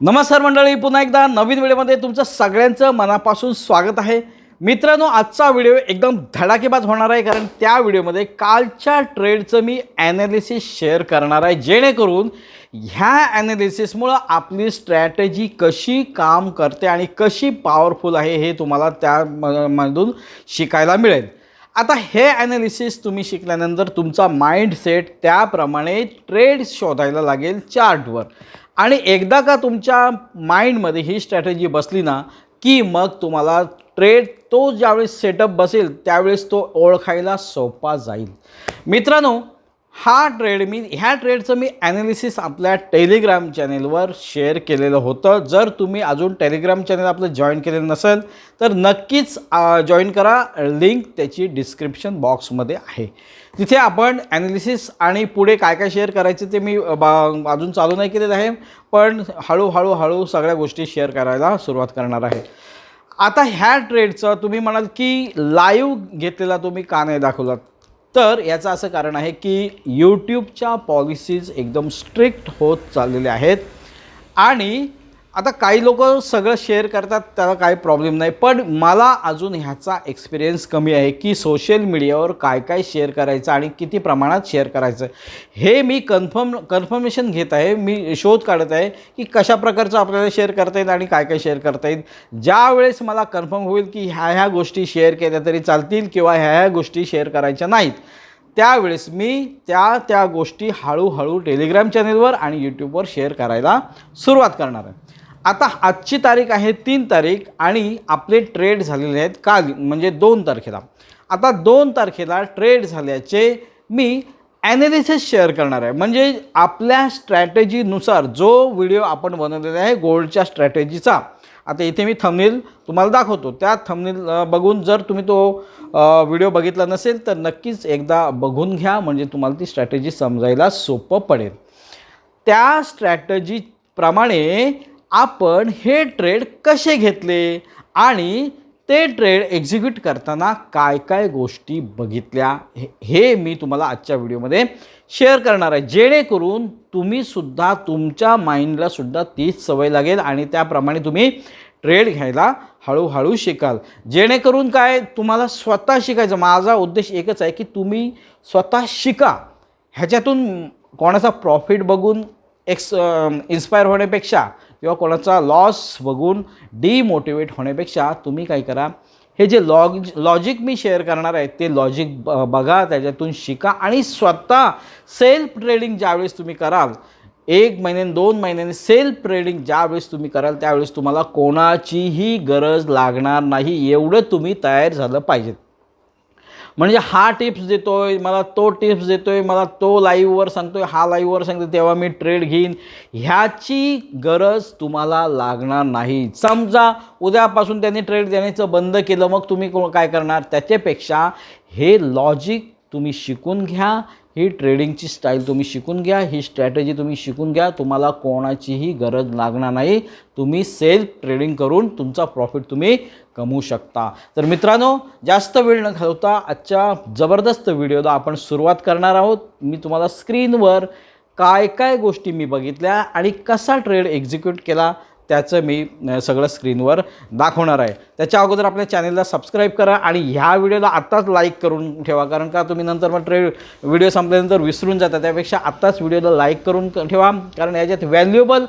नमस्कार मंडळी पुन्हा एकदा नवीन व्हिडिओमध्ये तुमचं सगळ्यांचं मनापासून स्वागत आहे. मित्रांनो आजचा व्हिडिओ एकदम धडाकेबाज होणार आहे कारण त्या व्हिडिओमध्ये कालच्या ट्रेडचं मी ॲनालिसिस शेअर करणार आहे. जेणेकरून ह्या ॲनालिसिसमुळं आपली स्ट्रॅटेजी कशी काम करते आणि कशी पॉवरफुल आहे हे तुम्हाला त्या म- मधून शिकायला मिळेल. आता हे ॲनालिसिस तुम्ही शिकल्यानंतर तुमचा माइंडसेट त्याप्रमाणे ट्रेड शोधायला लागेल चार्टवर आणि एकदा का तुमच्या माइंडमध्ये ही स्ट्रॅटेजी बसली ना की मग तुम्हाला ट्रेड तो ज्यावेळेस सेटअप बसेल त्यावेळेस तो ओळखायला सोपा जाईल. मित्रांनो हा ट्रेड मी ह्या ट्रेडचं मी ॲनालिसिस आपल्या टेलिग्राम चॅनेलवर शेअर केलेलं होतं. जर तुम्ही अजून टेलिग्राम चॅनल आपलं जॉईन केलेलं नसेल तर नक्कीच जॉईन करा. लिंक त्याची डिस्क्रिप्शन बॉक्समध्ये आहे. तिथे आपण ॲनालिसिस आणि पुढे काय काय शेअर करायचे ते मी बा अजून चालू नाही केलेलं आहे. पण हळूहळू हळू सगळ्या गोष्टी शेअर करायला सुरुवात करणार आहे. आता ह्या ट्रेडचं तुम्ही म्हणाल की लाईव्ह घेतलेला तुम्ही का नाही दाखवलात? तर याचं असं कारण आहे की यूट्यूबच्या पॉलिसीज एकदम स्ट्रिक्ट होत चाललेल्या आहेत. आणि आता काही लोक सगळं शेअर करतात त्याला काही प्रॉब्लेम नाही. पण मला अजून ह्याचा एक्सपिरियन्स कमी आहे की सोशल मीडियावर काय काय शेअर करायचं आणि किती प्रमाणात शेअर करायचं. हे मी कन्फर्म कन्फर्मेशन घेत आहे. मी शोध काढत आहे की कशा प्रकारचं आपल्याला शेअर करता येईल आणि काय काय शेअर करता येईल. ज्यावेळेस मला कन्फर्म होईल की ह्या ह्या गोष्टी शेअर केल्या तरी चालतील किंवा ह्या ह्या गोष्टी शेअर करायच्या नाहीत त्यावेळेस मी त्या त्या गोष्टी हळूहळू टेलिग्राम चॅनेलवर आणि यूट्यूबवर शेअर करायला सुरुवात करणार आहे. आता आजची तारीख आहे तीन तारीख आणि आपले ट्रेड झालेले आहेत काल म्हणजे दोन तारखेला. आता दोन तारखेला ट्रेड झाल्याचे मी ॲनालिसिस शेअर करणार आहे. म्हणजे आपल्या स्ट्रॅटेजीनुसार जो व्हिडिओ आपण बनवलेला आहे गोल्डच्या स्ट्रॅटेजीचा आता इथे मी थंबनेल तुम्हाला दाखवतो. त्या थंबनेल बघून जर तुम्ही तो व्हिडिओ बघितला नसेल तर नक्कीच एकदा बघून घ्या. म्हणजे तुम्हाला ती स्ट्रॅटेजी समजायला सोपं पडेल. त्या स्ट्रॅटजीप्रमाणे आपण हे ट्रेड कसे घेतले आणि ते ट्रेड एक्झिक्यूट करताना काय काय गोष्टी बघितल्या? हे- हे मी तुम्हाला आजच्या व्हिडिओमध्ये शेअर करणार आहे. जेणेकरून तुम्हीसुद्धा तुमच्या माइंडलासुद्धा तीच सवय लागेल आणि त्याप्रमाणे तुम्ही ट्रेड घ्यायला हळूहळू शिकाल. जेणेकरून काय? तुम्हाला स्वतः शिकायचं. माझा उद्देश एकच आहे की तुम्ही स्वतः शिका. ह्याच्यातून कोणाचा प्रॉफिट बघून एक्स इन्स्पायर होण्यापेक्षा किंवा कोणाचा लॉस बघून डिमोटिवेट होण्यापेक्षा तुम्ही काय करा हे जे लॉग लॉजिक मी शेअर करणार आहे ते लॉजिक ब बघा त्याच्यातून शिका आणि स्वतः सेल्फ ट्रेडिंग ज्यावेळेस तुम्ही कराल एक महिन्याने दोन महिन्याने सेल्फ ट्रेडिंग ज्यावेळेस तुम्ही कराल त्यावेळेस तुम्हाला कोणाचीही गरज लागणार नाही. एवढं तुम्ही तयार झालं पाहिजेत. म्हणजे हा टिप्स देतो आहे मला तो टिप्स देतो आहे मला तो लाईव्हवर आहे हा लाईव्हवर सांगतो तेव्हा मी ट्रेड घेईन. ह्याची गरज तुम्हाला लागणार नाही. समजा उद्यापासून त्यांनी ट्रेड देण्याचं बंद केलं मग तुम्ही को- काय करणार? त्याच्यापेक्षा हे लॉजिक तुम्ही शिकून घ्या. ही ट्रेडिंगची स्टाईल तुम्ही शिकून घ्या ही स्ट्रॅटेजी तुम्ही शिकून घ्या तुम्हाला कोणाचीही गरज लागणार नाही. तुम्ही सेल्फ ट्रेडिंग करून तुमचा प्रॉफिट तुम्ही कमवू शकता. तर मित्रांनो जास्त वेळ न घालवता आजच्या जबरदस्त व्हिडिओला आपण सुरुवात करणार आहोत. मी तुम्हाला स्क्रीनवर काय काय गोष्टी मी बघितल्या आणि कसा ट्रेड एक्झिक्यूट केला त्याचं मी सगळं स्क्रीनवर दाखवणार आहे. त्याच्या अगोदर आपल्या चॅनेलला सबस्क्राईब करा आणि ह्या व्हिडिओला आत्ताच लाईक करून ठेवा. कारण का तुम्ही नंतर मग ट्रेड व्हिडिओ संपल्यानंतर विसरून जाता. त्यापेक्षा आत्ताच व्हिडिओला लाईक करून ठेवा. कारण याच्यात व्हॅल्युएबल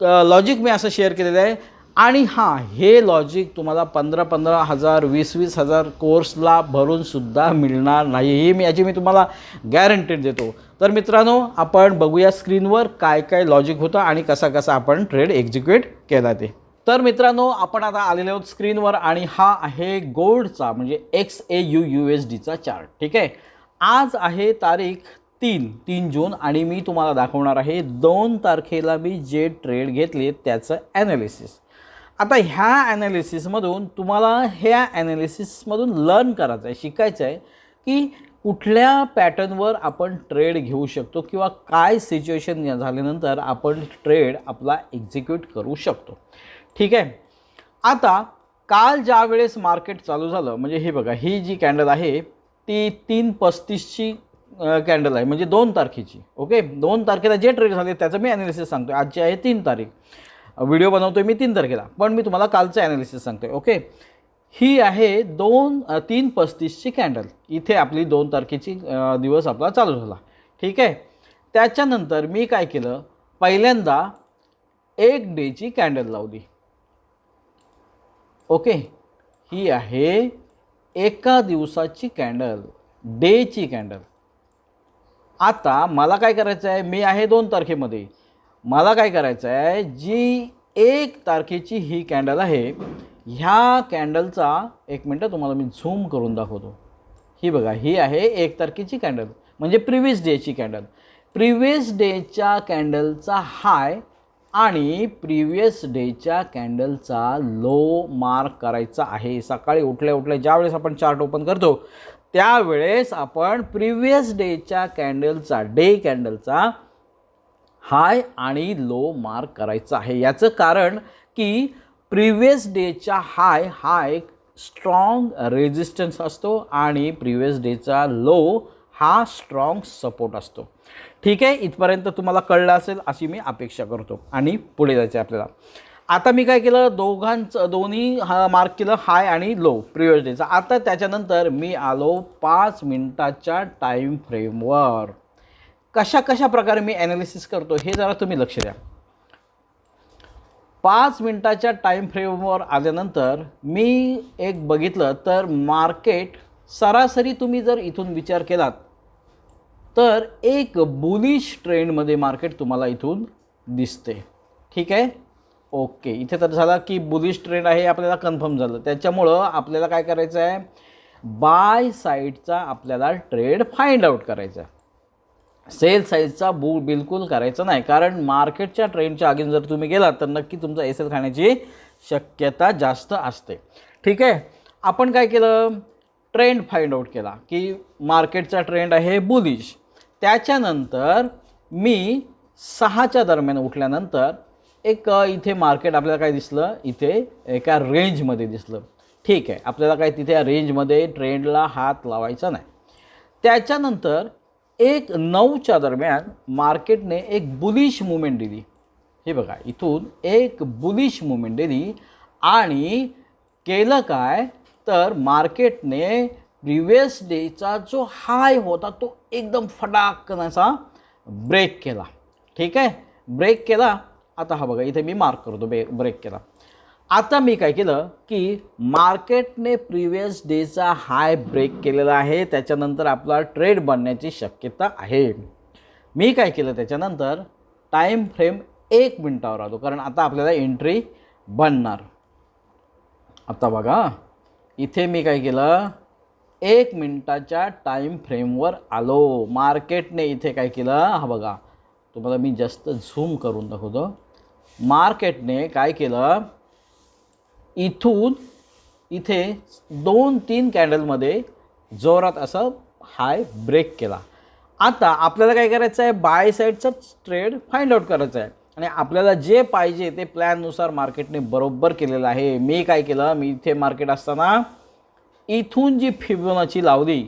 लॉजिक मी असं शेअर केलेलं आहे. आणि हां हे लॉजिक तुम्हाला पंधरा पंधरा हजार वीस वीस हजार कोर्सला भरूनसुद्धा मिळणार नाही. ही मी याची मी तुम्हाला गॅरंटेड देतो. तर मित्रांनो आपण बघूया स्क्रीनवर काय काय लॉजिक होतं आणि कसा कसा आपण ट्रेड एक्झिक्यूट केला ते. तर मित्रांनो आपण आता आलेले आहोत स्क्रीनवर आणि हा आहे गोल्डचा म्हणजे X A U U S डीचा चार्ट ठीक आहे? आज आहे तारीख तीन तीन जून आणि मी तुम्हाला दाखवणार आहे दोन तारखेला मी जे ट्रेड घेतले त्याचं ॲनालिसिस आता ह्या ॲनालिसिसमधून तुम्हाला ह्या ॲनालिसिसमधून लर्न करायचं आहे शिकायचं आहे की कुठल्या पॅटर्नवर आपण ट्रेड घेऊ शकतो किंवा काय सिच्युएशन झाल्यानंतर आपण ट्रेड आपला एक्झिक्यूट करू शकतो. ठीक आहे? आता काल ज्या वेळेस मार्केट चालू झालं म्हणजे हे बघा ही जी कॅन्डल आहे ती तीन पस्तीसची कॅन्डल आहे म्हणजे दोन तारखेची ओके दोन तारखेला जे ट्रेड झाले त्याचं मी ॲनालिसिस सांगतो आजची आहे तीन तारीख. व्हिडिओ बनवतो आहे मी तीन तारखेला पण मी तुम्हाला कालचं ॲनालिसिस सांगतोय ओके ही आहे दोन तीन पस्तीसची कॅन्डल इथे आपली दोन तारखेची दिवस आपला चालू झाला ठीक आहे? त्याच्यानंतर मी काय केलं? पहिल्यांदा एक डेची कॅन्डल लावली. ओके ही आहे एका दिवसाची कॅन्डल डेची कॅन्डल आता मला काय करायचं आहे मी आहे दोन तारखेमध्ये. मला काय करायचं आहे जी एक तारखेची ही कॅन्डल आहे ह्या कॅन्डलचा एक मिनटं तुम्हाला मी झूम करून दाखवतो. ही बघा ही आहे एक तारखेची कॅन्डल म्हणजे प्रिव्हियस डेची कॅन्डल प्रिव्हियस डेच्या कॅन्डलचा हाय आणि प्रिव्हियस डेच्या कॅन्डलचा लो मार्क करायचा आहे. सकाळी उठल्या उठल्या ज्यावेळेस आपण चार्ट ओपन करतो त्यावेळेस आपण प्रिव्हियस डेच्या कॅन्डलचा डे कॅन्डलचा हाय आणि लो मार्क करायचं आहे. याचं कारण की प्रिव्हियस डेचा हाय हा एक स्ट्रॉंग रेजिस्टन्स असतो आणि प्रिव्हियस डेचा लो हा स्ट्रॉंग सपोर्ट असतो. ठीक आहे? इथपर्यंत तुम्हाला कळलं असेल अशी मी अपेक्षा करतो आणि पुढे जायचं आहे आपल्याला. आता मी काय केलं? दोघांचं दोन्ही हा मार्क केलं हाय आणि लो प्रिव्हियस डेचा. आता त्याच्यानंतर मी आलो पाच मिनटाच्या टाईम फ्रेमवर. कशा कशा प्रकारे मी ॲनालिसिस करतो हे जरा तुम्ही लक्ष द्या. पाच मिनटाच्या टाईम फ्रेमवर आल्यानंतर मी एक बघितलं तर मार्केट सरासरी तुम्ही जर इथून विचार केलात तर एक बुलिश ट्रेंडमध्ये मार्केट तुम्हाला इथून दिसते. ठीक आहे? ओके इथे तर झाला की बुलिश ट्रेंड आहे हे आपल्याला कन्फर्म झालं. त्याच्यामुळं आपल्याला काय करायचं आहे बाय साईडचा आपल्याला ट्रेड फाइंड आउट करायचा आहे सेल साईजचा बू बिलकुल करायचा नाही. कारण मार्केटच्या ट्रेंडच्या आगीन जर तुम्ही गेलात तर नक्की तुमचा एस एल खाण्याची शक्यता जास्त असते. ठीक आहे? आपण काय केलं? ट्रेंड फाइंड आउट केला की मार्केटचा ट्रेंड आहे बुलिश. त्याच्यानंतर मी सहाच्या दरम्यान उठल्यानंतर एक इथे मार्केट आपल्याला काय दिसलं? इथे एका रेंजमध्ये दिसलं. ठीक आहे. आपल्याला काय तिथे रेंजमध्ये ट्रेंडला हात लावायचा नाही. त्याच्यानंतर एक नऊच्या दरम्यान मार्केटने एक बुलिश मुवमेंट दिली. हे बघा इथून एक बुलिश मुवमेंट दिली. आणि केलं काय? तर मार्केटने प्रिव्हियस डेचा जो हाय होता तो एकदम फटाकन असा ब्रेक केला. ठीक आहे? ब्रेक केला. आता हा बघा इथे मी मार्क करतो बे ब्रेक केला. आता मी काय केलं की मार्केटने प्रिव्हियस डेचा हाय ब्रेक केलेला आहे त्याच्यानंतर आपला ट्रेड बनण्याची शक्यता आहे. मी काय केलं त्याच्यानंतर टाईम फ्रेम एक मिनटावर आलो कारण आता आपल्याला एंट्री बनणार. आता बघा इथे मी काय केलं एक मिनटाच्या टाईम फ्रेमवर आलो. मार्केटने इथे काय केलं हा बघा तुम्हाला मी जास्त झूम करून दाखवतो. मार्केटने काय केलं इथून इथे दोन तीन कॅन्डलमध्ये जोरात असं हाय ब्रेक केला. आता आपल्याला काय करायचं आहे? बाय साईडचाच ट्रेड फाइंड आउट करायचं आहे. आणि आपल्याला जे पाहिजे ते प्लॅननुसार मार्केटने बरोबर केलेलं आहे. मी काय केलं? मी इथे मार्केट असताना इथून जी फिबोनाची लावली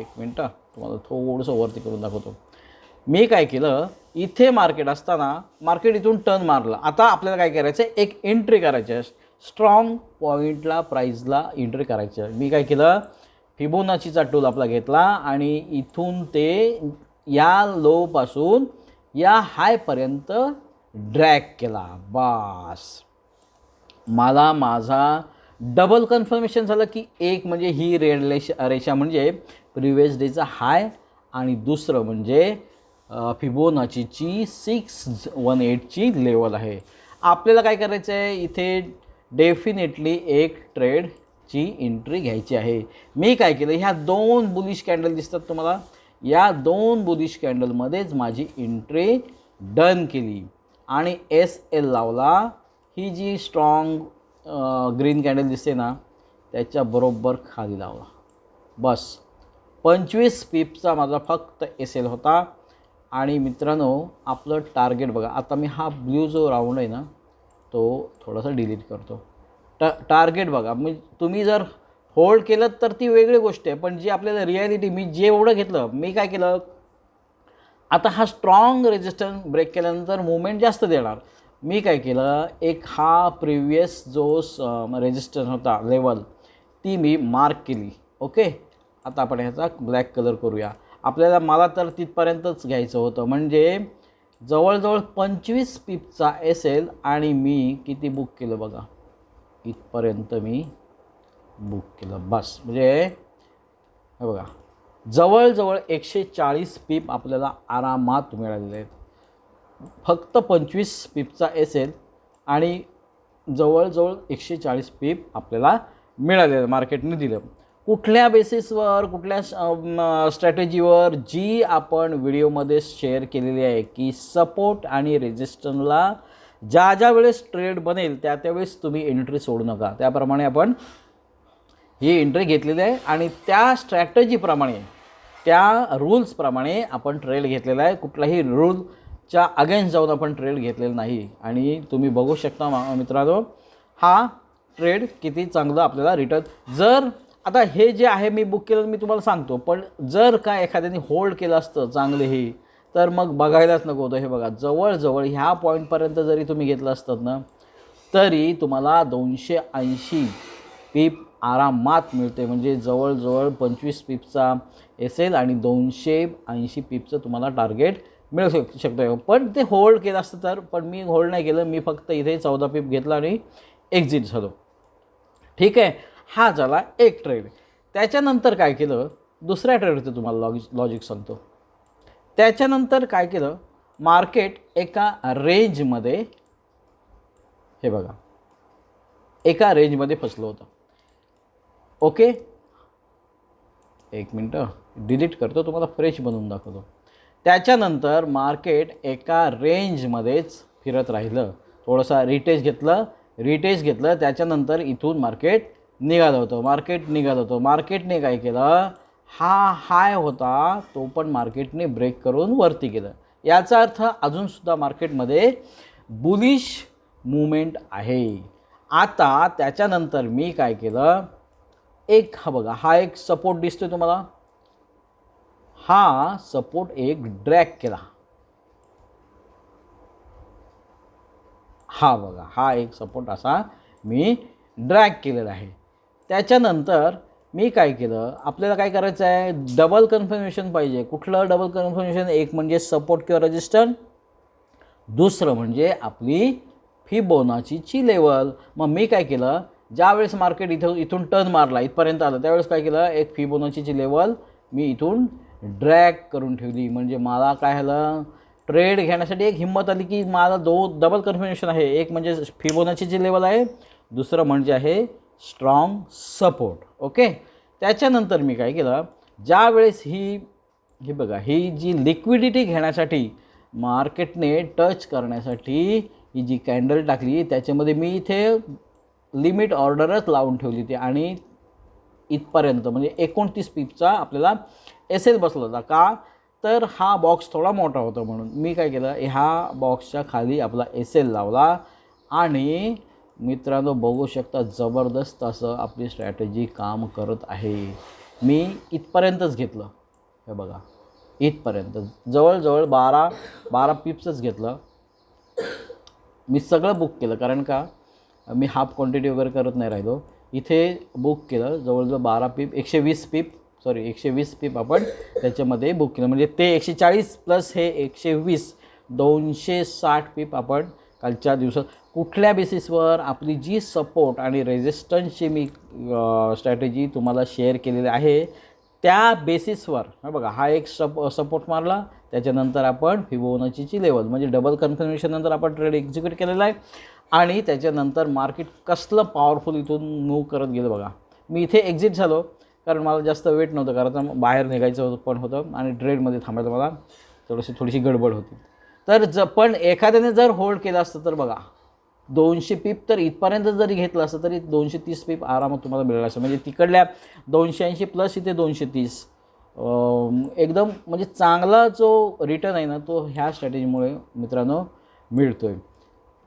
एक मिनटं तुम्हाला थोडंसं वरती करून दाखवतो. मी काय केलं? इथे मार्केट असताना मार्केट इथून टर्न मारलं. आता आपल्याला काय करायचं आहे एक एंट्री करायची आहे. स्ट्रॉंग पॉईंटला प्राईजला एंटर करायचं मी काय केलं? फिबोनाचीचा टूल आपला घेतला आणि इथून ते या लोपासून या हायपर्यंत ड्रॅग केला. बास. मला माझा डबल कन्फर्मेशन झालं की एक म्हणजे ही रेड रेषा रेषा म्हणजे प्रिव्हियस डेचा हाय आणि दुसरं म्हणजे फिबोनाचीची सिक्स वन एटची लेवल आहे. आपल्याला काय करायचं आहे इथे डेफिनेटली एक ट्रेडची एंट्री घ्यायची आहे. मी काय केलं ह्या दोन बुलिश कॅन्डल दिसतात तुम्हाला. या दोन बुलिश कॅन्डलमध्येच माझी एंट्री डन केली. आणि एस एल लावला. ही जी स्ट्रॉंग ग्रीन कॅन्डल दिसते ना त्याच्याबरोबर खाली लावला. बस. पंचवीस पिपचा माझा फक्त एस एल होता. आणि मित्रांनो आपलं टार्गेट बघा. आता मी हा ब्ल्यू जो राऊंड आहे ना तो थोडासा डिलीट करतो. टा टार्गेट बघा मी तुम्ही जर होल्ड केलं तर ती वेगळी गोष्ट आहे पण जी आपल्याला रियालिटी मी जे एवढं घेतलं मी काय केलं? आता हा स्ट्रॉंग रेजिस्टन्स ब्रेक केल्यानंतर मुवमेंट जास्त देणार. मी काय केलं? एक हा प्रिव्हियस जो रेजिस्टन्स होता लेवल ती मी मार्क केली ओके आता आपण ह्याचा ब्लॅक कलर करूया. आपल्याला मला तर तिथपर्यंतच घ्यायचं होतं. म्हणजे जवळजवळ पंचवीस पिपचा एसेल आणि मी किती बुक केलं बघा? इथपर्यंत मी बुक केलं. बस. म्हणजे हे बघा. जवळजवळ एकशे चाळीस पीप आपल्याला आरामात मिळालेले आहेत. फक्त पंचवीस पीपचा एसेल आणि जवळजवळ एकशे चाळीस पीप आपल्याला मिळालेलं मार्केटने दिलं. कुठल्या बेसिसवर कुठल्या स्ट्रॅटेजीवर जी आपण व्हिडिओमध्ये शेअर केलेली आहे की सपोर्ट आणि रेजिस्टन्सला ज्या ज्या वेळेस ट्रेड बनेल त्या त्यावेळेस तुम्ही एंट्री सोडू नका. त्याप्रमाणे आपण ही एंट्री घेतलेली आहे आणि त्या स्ट्रॅटजीप्रमाणे त्या रूल्सप्रमाणे आपण ट्रेड घेतलेला आहे. कुठलाही रूलच्या अगेन्स्ट जाऊन आपण ट्रेड घेतलेला नाही. आणि तुम्ही बघू शकता मा- मित्रांनो हा ट्रेड किती चांगलं आपल्याला रिटर्न जर आता हे जे आहे मी बुक केलं मी तुम्हाला सांगतो. पण जर का एखाद्याने होल्ड केलं असतं चांगलं हे तर मग बघायलाच नको होतं. हे बघा जवळजवळ ह्या पॉईंटपर्यंत जरी तुम्ही घेतलं असतात ना तरी तुम्हाला दोनशे ऐंशी पीप आरामात मिळते. म्हणजे जवळजवळ पंचवीस पीपचा एसेल आणि दोनशे ऐंशी पीपचं तुम्हाला टार्गेट मिळू शक शकतं पण ते होल्ड केलं असतं तर पण मी होल्ड नाही केलं. मी फक्त इथे चौदा पीप घेतला आणि एक्झिट झालो. ठीक आहे? हा झाला एक ट्रेड. त्याच्यानंतर काय केलं? दुसऱ्या ट्रेडचं तुम्हाला लॉजिक लॉजिक सांगतो. त्याच्यानंतर काय केलं? मार्केट एका रेंजमध्ये हे बघा एका रेंजमध्ये फसलं होतं. ओके? एक मिनटं डिलीट करतो तुम्हाला फ्रेश बनवून दाखवतो. त्याच्यानंतर मार्केट एका रेंजमध्येच फिरत राहिलं. थोडंसं रिटेज घेतलं रिटेज घेतलं त्याच्यानंतर इथून मार्केट निघालं होतं मार्केट निघालं होतं. मार्केटने काय केलं? हा हाय होता तो पण मार्केटने ब्रेक करून वरती गेलं. याचा अर्थ अजूनसुद्धा मार्केटमध्ये बुलिश मुवमेंट आहे. आता त्याच्यानंतर मी काय केलं? एक हा बघा हा एक सपोर्ट दिसतोय तुम्हाला. हा सपोर्ट एक ड्रॅग केला. हा बघा हा एक सपोर्ट असा मी ड्रॅग केलेला आहे. त्याच्यानंतर मी काय केलं आपल्याला काय करायचं आहे डबल कन्फर्मेशन पाहिजे. कुठलं डबल कन्फर्मेशन एक म्हणजे सपोर्ट किंवा रजिस्टर दुसरं म्हणजे आपली फिबोनाचीची लेवल मग मी काय केलं ज्यावेळेस मार्केट इथं इथून टर्न मारला इथपर्यंत आलं त्यावेळेस काय केलं एक फिबोनाचीची लेवल मी इथून ड्रॅग करून ठेवली. म्हणजे मला काय झालं ट्रेड घेण्यासाठी एक हिंमत आली की मला दो डबल कन्फर्मेशन आहे. एक म्हणजे फिबोनाचीची लेवल आहे दुसरं म्हणजे आहे स्ट्रॉंग सपोर्ट ओके त्याच्यानंतर मी काय केलं ज्या वेळेस ही हे बघा ही जी लिक्विडिटी घेण्यासाठी मार्केटने टच करण्यासाठी ही जी कॅन्डल टाकली त्याच्यामध्ये मी इथे लिमिट ऑर्डरच लावून ठेवली ती आणि इथपर्यंत म्हणजे एकोणतीस पीपचा आपल्याला एस एल बसला होता का? तर हा बॉक्स थोडा मोठा होता म्हणून मी काय केलं ह्या बॉक्सच्या खाली आपला एस एल लावला आणि मित्रांनो बघू शकता जबरदस्त असं आपली स्ट्रॅटेजी काम करत आहे. मी इथपर्यंतच घेतलं. हे बघा इथपर्यंत. जवळजवळ बारा बारा पिप्सच घेतलं. मी सगळं बुक केलं कारण का? मी हाफ क्वांटिटी वगैरे करत नाही राहिलो. इथे बुक केलं जवळजवळ बारा पीप एकशे वीस पीप सॉरी एकशे वीस पीप आपण त्याच्यामध्ये बुक केलं. म्हणजे ते एकशे चाळीस प्लस हे एकशे वीस दोनशे साठ पीप आपण कालच्या दिवसात कुठल्या बेसिसवर आपली जी सपोर्ट आणि रेजिस्टन्सची मी स्ट्रॅटेजी तुम्हाला शेअर केलेली आहे त्या बेसिसवर बघा हा एक सप सपोर्ट मारला त्याच्यानंतर आपण फिबोनाचीची लेवल म्हणजे डबल कन्फर्मेशननंतर आपण ट्रेड एक्झिक्यूट केलेला आहे आणि त्याच्यानंतर मार्केट कसलं पॉवरफुल इथून मूव्ह करत गेलं बघा. मी इथे एक्झिट झालो कारण मला जास्त वेट नव्हतं कारण बाहेर निघायचं होतं पण होतं आणि ट्रेडमध्ये थांबायचं मला थोडीशी थोडीशी गडबड होती. तर ज पण एखाद्याने जर होल्ड केलं असतं तर बघा दोनशे पीप तर इथपर्यंत जरी घेतलं असतं तरी दोनशे तीस पीप आरामात तुम्हाला मिळालं असतं म्हणजे तिकडल्या दोनशे ऐंशी प्लस इथे दोनशे तीस. एकदम म्हणजे चांगला जो रिटर्न आहे ना तो ह्या स्ट्रॅटेजीमुळे मित्रांनो मिळतो आहे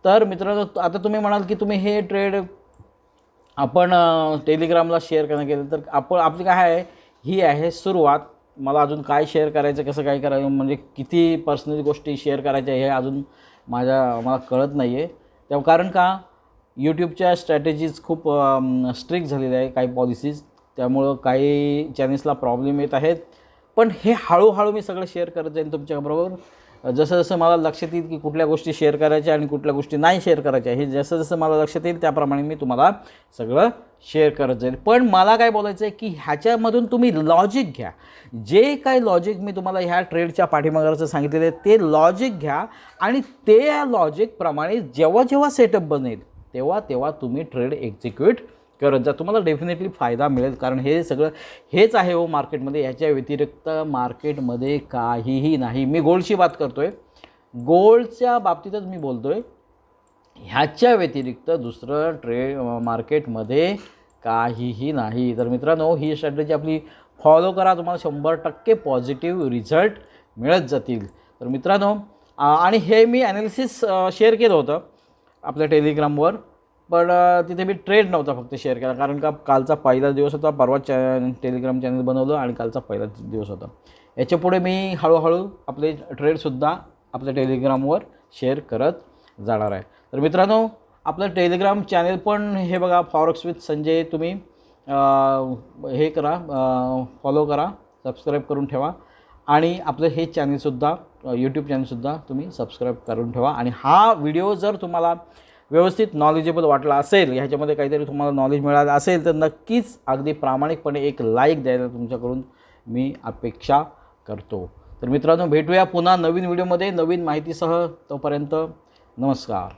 तर मित्रांनो आता तुम्ही म्हणाल की तुम्ही हे ट्रेड आपण टेलिग्रामला शेअर करणं केलं तर आपण आपली काय आहे ही आहे सुरुवात. मला अजून काय शेअर करायचं कसं काय करायचं म्हणजे किती पर्सनल गोष्टी शेअर करायच्या हे अजून माझ्या मला कळत नाही आहे त्या कारण का? यूट्यूबच्या स्ट्रॅटेजीज खूप स्ट्रिक्ट झालेल्या आहे काही पॉलिसीज त्यामुळं काही चॅनल्सला प्रॉब्लेम येत आहेत. पण हे हळूहळू मी सगळं शेअर करत जाईन तुमच्याबरोबर जसं जसं मला लक्षात येईल की कुठल्या गोष्टी शेअर करायच्या आणि कुठल्या गोष्टी नाही शेअर करायच्या हे जसं जसं मला लक्षात येईल त्याप्रमाणे मी तुम्हाला सगळं शेअर करत जाईल. पण मला काय बोलायचं आहे की ह्याच्यामधून तुम्ही लॉजिक घ्या. जे काही लॉजिक मी तुम्हाला ह्या ट्रेडच्या पाठीमागाचं सांगितलेलं आहे ते लॉजिक घ्या आणि ते लॉजिकप्रमाणे जेव्हा जेव्हा सेटअप बनेल तेव्हा तेव्हा तुम्ही ट्रेड एक्झिक्यूट करत जा. तुम्हाला डेफिनेटली फायदा मिळेल. कारण हे सगळं हेच आहे हो मार्केटमध्ये याच्या व्यतिरिक्त मार्केटमध्ये काहीही नाही. मी गोल्डची बात करतो आहे गोल्डच्या बाबतीतच मी बोलतो आहे ह्याच्या व्यतिरिक्त दुसरं ट्रेड मार्केटमध्ये काहीही नाही. तर मित्रांनो ही स्ट्रॅटजी आपली फॉलो करा. तुम्हाला शंभर टक्के पॉझिटिव्ह रिझल्ट मिळत जातील. तर मित्रांनो आणि हे मी ॲनालिसिस शेअर केलं होतं आपल्या टेलिग्रामवर पण तिथे मी ट्रेड नव्हता फक्त शेअर केला. कारण का कालचा पहिला दिवस होता परवा चॅ टेलिग्राम चॅनल बनवलं आणि कालचा पहिला दिवस होता. याच्यापुढे मी हळूहळू आपले ट्रेडसुद्धा आपल्या टेलिग्रामवर शेअर करत जाणार आहे. तर मित्रांनो आपलं टेलिग्राम चॅनल पण हे बघा फॉरक्स विथ संजय तुम्ही हे करा फॉलो करा सबस्क्राईब करून ठेवा. आणि आपलं हे चॅनलसुद्धा यूट्यूब चॅनलसुद्धा तुम्ही सबस्क्राईब करून ठेवा. आणि हा व्हिडिओ जर तुम्हाला व्यवस्थित नॉलेजेबल वाटला असेल ह्याच्यामध्ये काहीतरी तुम्हाला नॉलेज मिळालं असेल तर नक्कीच अगदी प्रामाणिकपणे एक लाईक द्यायला तुमच्याकडून मी अपेक्षा करतो. तर मित्रांनो भेटूया पुन्हा नवीन व्हिडिओमध्ये नवीन माहितीसह तोपर्यंत नमस्कार.